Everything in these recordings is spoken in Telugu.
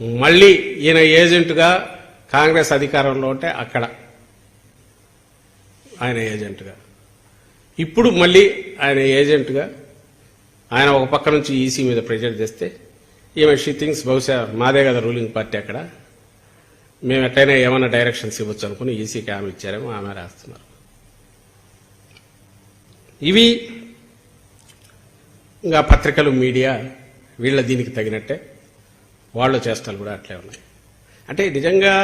మళ్ళీ ఈయన ఏజెంట్గా కాంగ్రెస్ అధికారంలో ఉంటే అక్కడ ఆయన ఏజెంట్గా. ఇప్పుడు మళ్ళీ ఆయన ఏజెంట్గా ఆయన ఒక పక్క నుంచి ఈసీ మీద ప్రెజర్ చేస్తే ఈమె షీ థింగ్స్ బహుశా మాదే కదా రూలింగ్ పార్టీ అక్కడ. మేము ఎట్టయినా ఏమైనా డైరెక్షన్స్ ఇవ్వచ్చు అనుకుని ఈసీకి ఆమె ఇచ్చారేమో ఆమె రాస్తున్నారు. ఇవి ఇంకా పత్రికలు మీడియా వీళ్ళ దీనికి తగినట్టే. వాళ్ళ చేష్టలు కూడా అట్లే ఉన్నాయి. అంటే నిజంగా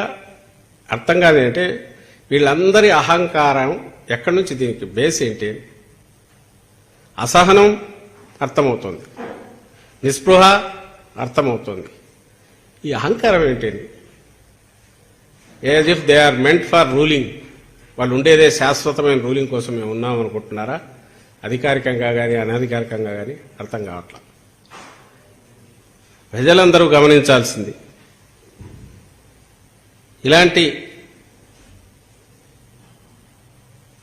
అర్థం కాదేంటే అంటే వీళ్ళందరి అహంకారం ఎక్కడి నుంచి దీనికి బేస్ ఏంటి? అసహనం అర్థమవుతుంది. నిస్పృహ అర్థమవుతుంది. ఈ అహంకారం ఏంటండి? As if they are meant for ruling వాళ్ళు ఉండేదే శాశ్వతమైన రూలింగ్ కోసం మేము ఉన్నాం అనుకుంటున్నారా అధికారికంగా కానీ అనధికారికంగా కానీ అర్థం కావట్లేదు ప్రజలందరూ గమనించాల్సింది. ఇలాంటి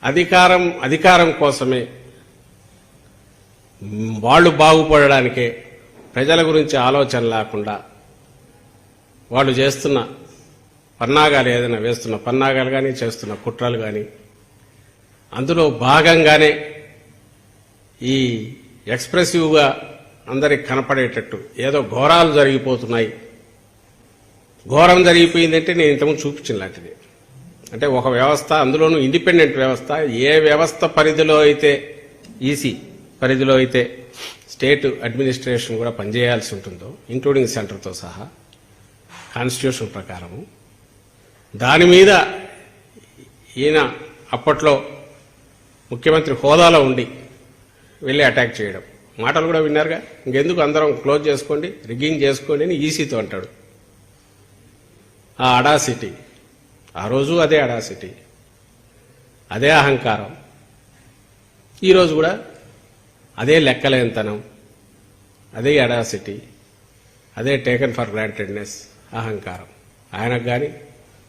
అధికారం అధికారం కోసమే వాళ్ళు బాగుపడడానికే ప్రజల గురించి ఆలోచన లేకుండా వాళ్ళు చేస్తున్న పన్నాగాలు ఏదైనా వేస్తున్న పన్నాగాలు కానీ చేస్తున్న కుట్రలు కానీ అందులో భాగంగానే ఈ ఎక్స్ప్రెసివ్గా అందరికి కనపడేటట్టు. ఏదో ఘోరాలు జరిగిపోతున్నాయి. ఘోరం జరిగిపోయిందంటే నేను ఇంతకుముందు చూపించిన లాంటిది. అంటే ఒక వ్యవస్థ అందులోనూ ఇండిపెండెంట్ వ్యవస్థ ఏ వ్యవస్థ పరిధిలో అయితే ఈసీ పరిధిలో అయితే స్టేట్ అడ్మినిస్ట్రేషన్ కూడా పనిచేయాల్సి ఉంటుందో ఇంక్లూడింగ్ సెంటర్తో సహా కాన్స్టిట్యూషన్ ప్రకారము దాని మీద ఈయన అప్పట్లో ముఖ్యమంత్రి హోదాలో ఉండి వెళ్ళి అటాక్ చేయడం. మాటలు కూడా విన్నారుగా. ఇంకెందుకు అందరం క్లోజ్ చేసుకోండి రిగ్గింగ్ చేసుకోండి అని ఈసీతో అంటాడు. ఆ అడాసిటీ. ఆ రోజు అదే అడాసిటీ. అదే అహంకారం. ఈరోజు కూడా అదే లెక్కలేనితనం. అదే అడాసిటీ. అదే టేకన్ ఫర్ గ్రాంటెడ్నెస్ అహంకారం. ఆయనకు కానీ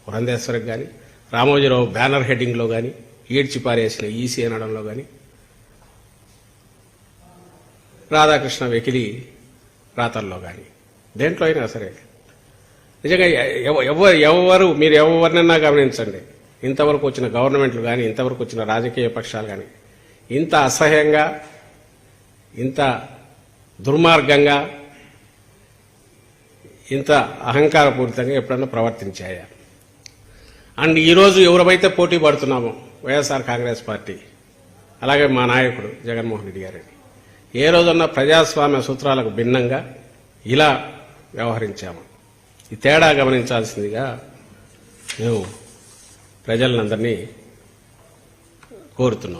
పురంధేశ్వరికి కానీ రామోజీరావు బ్యానర్ హెడ్డింగ్లో కానీ ఈడ్చిపారేసిన ఈసీ అనడంలో కానీ రాధాకృష్ణ వెకిలి రాతల్లో కానీ దేంట్లో అయినా సరే. నిజంగా ఎవరు ఎవరు మీరు ఎవరినన్నా గమనించండి. ఇంతవరకు వచ్చిన గవర్నమెంట్లు కానీ ఇంతవరకు వచ్చిన రాజకీయ పక్షాలు కానీ ఇంత అసహ్యంగా ఇంత దుర్మార్గంగా ఇంత అహంకారపూరితంగా ఎప్పుడన్నా ప్రవర్తించాయా? అండ్ ఈరోజు ఎవరైతే పోటీ పడుతున్నామో వైఎస్ఆర్ కాంగ్రెస్ పార్టీ అలాగే మా నాయకుడు జగన్మోహన్ రెడ్డి గారిని ఏ రోజున్న ప్రజాస్వామ్య సూత్రాలకు భిన్నంగా ఇలా వ్యవహరించాము. ఈ తేడా గమనించాల్సిందిగా మేము ప్రజలందరినీ కోరుతున్నాం.